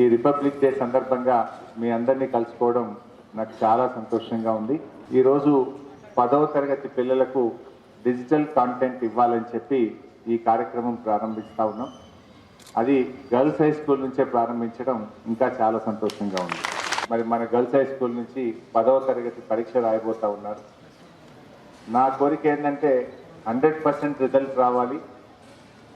ఈ republic day సందర్భంగా మీ అందరినీ కలుసుకోవడం నాకు చాలా సంతోషంగా ఉంది. ఈరోజు పదవ తరగతి పిల్లలకు డిజిటల్ కాంటెంట్ ఇవ్వాలని చెప్పి ఈ కార్యక్రమం ప్రారంభిస్తూ ఉన్నాం. అది గర్ల్స్ హై స్కూల్ నుంచే ప్రారంభించడం ఇంకా చాలా సంతోషంగా ఉంది. మరి మన గర్ల్స్ హై స్కూల్ నుంచి పదవ తరగతి పరీక్ష రాయబోతూ ఉన్నారు. నా కోరిక ఏంటంటే హండ్రెడ్ పర్సెంట్ రిజల్ట్ రావాలి.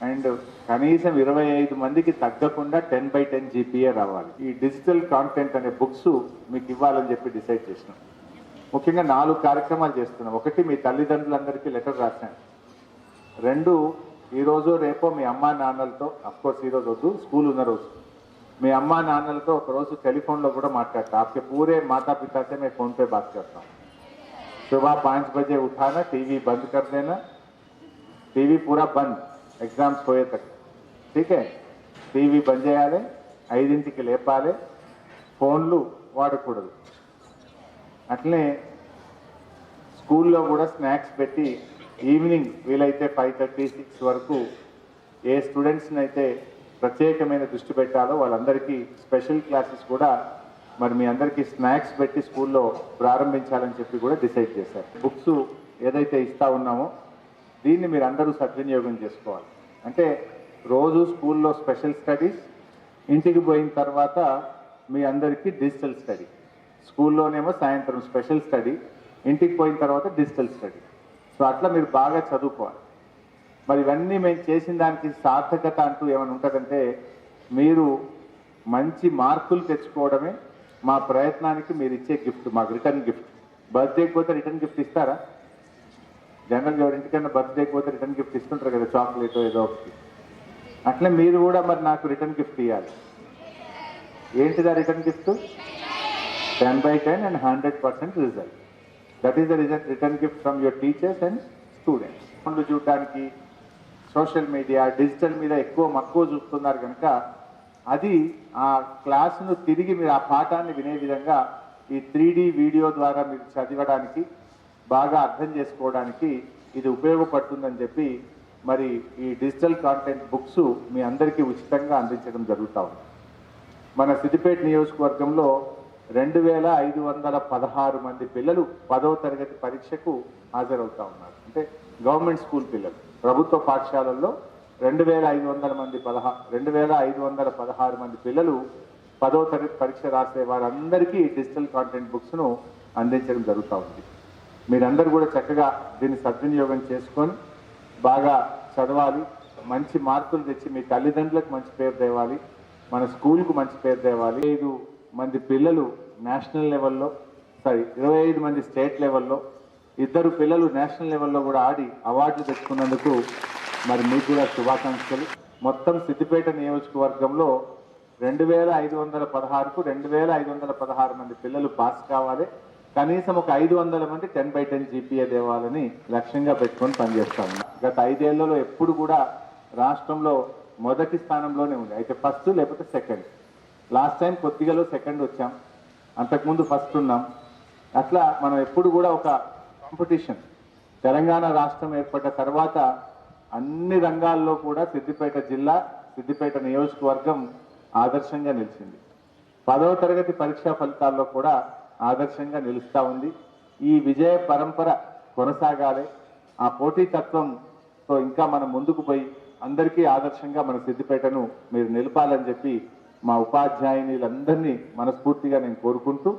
అండ్ కనీసం ఇరవై ఐదు మందికి తగ్గకుండా టెన్ బై టెన్ జీపీఏ రావాలి ఈ డిజిటల్ కాంటెంట్ అనే బుక్స్ మీకు ఇవ్వాలని చెప్పి డిసైడ్ చేసినాం ముఖ్యంగా నాలుగు కార్యక్రమాలు చేస్తున్నాం ఒకటి మీ తల్లిదండ్రులందరికీ లెటర్ రాశాను రెండు ఈరోజు రేపో మీ అమ్మా నాన్నలతో అఫ్కోర్స్ ఈరోజు వద్దు స్కూల్ ఉన్న రోజు మీ అమ్మా నాన్నలతో ఒక రోజు టెలిఫోన్లో కూడా మాట్లాడతా आपके पूरे माता पिता से मैं फोन पे बात करता हूँ सुबह पाँच बजे उठाना टीवी बंद कर देना టీవీ పూరా బంద్ ఎగ్జామ్స్ పోయేటట్టు. ఠీకే టీవీ బంద్ చేయాలి ఐదింటికి లేపాలి ఫోన్లు వాడకూడదు. అట్లనే స్కూల్లో కూడా స్నాక్స్ పెట్టి ఈవినింగ్ వీలైతే ఫైవ్ థర్టీ సిక్స్ వరకు ఏ స్టూడెంట్స్ని అయితే ప్రత్యేకమైన దృష్టి పెట్టాలో వాళ్ళందరికీ స్పెషల్ క్లాసెస్ కూడా మరి మీ అందరికీ స్నాక్స్ పెట్టి స్కూల్లో ప్రారంభించాలని చెప్పి కూడా డిసైడ్ చేశారు. బుక్స్ ఏదైతే ఇస్తా ఉన్నామో దీన్ని మీరు అందరూ సద్వినియోగం చేసుకోవాలి. అంటే రోజు స్కూల్లో స్పెషల్ స్టడీస్ ఇంటికి పోయిన తర్వాత మీ అందరికీ డిజిటల్ స్టడీ. స్కూల్లోనేమో సాయంత్రం స్పెషల్ స్టడీ ఇంటికి పోయిన తర్వాత డిజిటల్ స్టడీ. సో అట్లా మీరు బాగా చదువుకోవాలి. మరి ఇవన్నీ మేము చేసిన దానికి సార్థకత అంటూ ఏమైనా ఉంటుందంటే మీరు మంచి మార్కులు తెచ్చుకోవడమే మా ప్రయత్నానికి మీరు ఇచ్చే గిఫ్ట్ మాకు రిటర్న్ గిఫ్ట్. బర్త్డేకి పోతే రిటర్న్ గిఫ్ట్ ఇస్తారా? జనరల్గా ఎవరి ఇంటికన్నా పోతే రిటర్న్ గిఫ్ట్ ఇస్తుంటారు కదా చాక్లెట్ ఏదో ఒకటి. అట్లే మీరు కూడా మరి నాకు రిటర్న్ గిఫ్ట్ ఇవ్వాలి ఏంటిదా return gift? Ten by ten and hundred percent result. That is the result return gift from your teachers and students. ఫోన్లు చూడడానికి సోషల్ మీడియా డిజిటల్ మీద ఎక్కువ మక్కువ చూస్తున్నారు కనుక అది ఆ క్లాసును తిరిగి మీరు ఆ పాఠాన్ని వినే విధంగా ఈ త్రీ వీడియో ద్వారా మీరు చదవడానికి బాగా అర్థం చేసుకోవడానికి ఇది ఉపయోగపడుతుందని చెప్పి మరి ఈ డిజిటల్ కాంటెంట్ బుక్స్ మీ అందరికీ ఉచితంగా అందించడం జరుగుతూ ఉంది. మన సిద్దిపేట నియోజకవర్గంలో రెండు వేల ఐదు వందల పదహారు మంది పిల్లలు పదవ తరగతి పరీక్షకు హాజరవుతా ఉన్నారు. అంటే గవర్నమెంట్ స్కూల్ పిల్లలు. ప్రభుత్వ పాఠశాలల్లో రెండు వేల ఐదు వందల మంది పదహా రెండు వేల ఐదు వందల పదహారు మంది పిల్లలు పదవ తరగతి పరీక్ష రాసే వారందరికీ డిజిటల్ కాంటెంట్ బుక్స్ను అందించడం జరుగుతూ ఉంది. మీరందరూ కూడా చక్కగా దీన్ని సద్వినియోగం చేసుకొని బాగా చదవాలి. మంచి మార్కులు తెచ్చి మీ తల్లిదండ్రులకు మంచి పేరు తేవాలి. మన స్కూల్కు మంచి పేరు తేవాలి. ఐదు మంది పిల్లలు నేషనల్ లెవెల్లో సారీ ఇరవై ఐదు మంది స్టేట్ లెవెల్లో ఇద్దరు పిల్లలు నేషనల్ లెవెల్లో కూడా ఆడి అవార్డులు తెచ్చుకున్నందుకు మరి మీకు కూడా శుభాకాంక్షలు. మొత్తం సిద్దిపేట నియోజకవర్గంలో రెండు వేల ఐదు వందల పదహారుకు రెండు వేల ఐదు వందల పదహారు మంది పిల్లలు పాస్ కావాలి. కనీసం ఒక ఐదు వందల మంది టెన్ బై టెన్ జీపీఏ దేవాలని లక్ష్యంగా పెట్టుకొని పనిచేస్తాము. గత ఐదేళ్ళలో ఎప్పుడు కూడా రాష్ట్రంలో మొదటి స్థానంలోనే ఉంది. అయితే ఫస్ట్ లేకపోతే సెకండ్. లాస్ట్ టైం కొద్దిగలో సెకండ్ వచ్చాం. అంతకుముందు ఫస్ట్ ఉన్నాం. అట్లా మనం ఎప్పుడు కూడా ఒక కాంపిటీషన్. తెలంగాణ రాష్ట్రం ఏర్పడ్డ తర్వాత అన్ని రంగాల్లో కూడా సిద్దిపేట జిల్లా సిద్దిపేట నియోజకవర్గం ఆదర్శంగా నిలిచింది. పదవ తరగతి పరీక్షా ఫలితాల్లో కూడా ఆదర్శంగా నిలుస్తా ఉంది. ఈ విజయ పరంపర కొనసాగాలి. ఆ పోటీతత్వంతో ఇంకా మనం ముందుకు పోయి అందరికీ ఆదర్శంగా మన సిద్దిపేటను మీరు నిలపాలని చెప్పి మా ఉపాధ్యాయునిలందరినీ మనస్ఫూర్తిగా నేను కోరుకుంటూ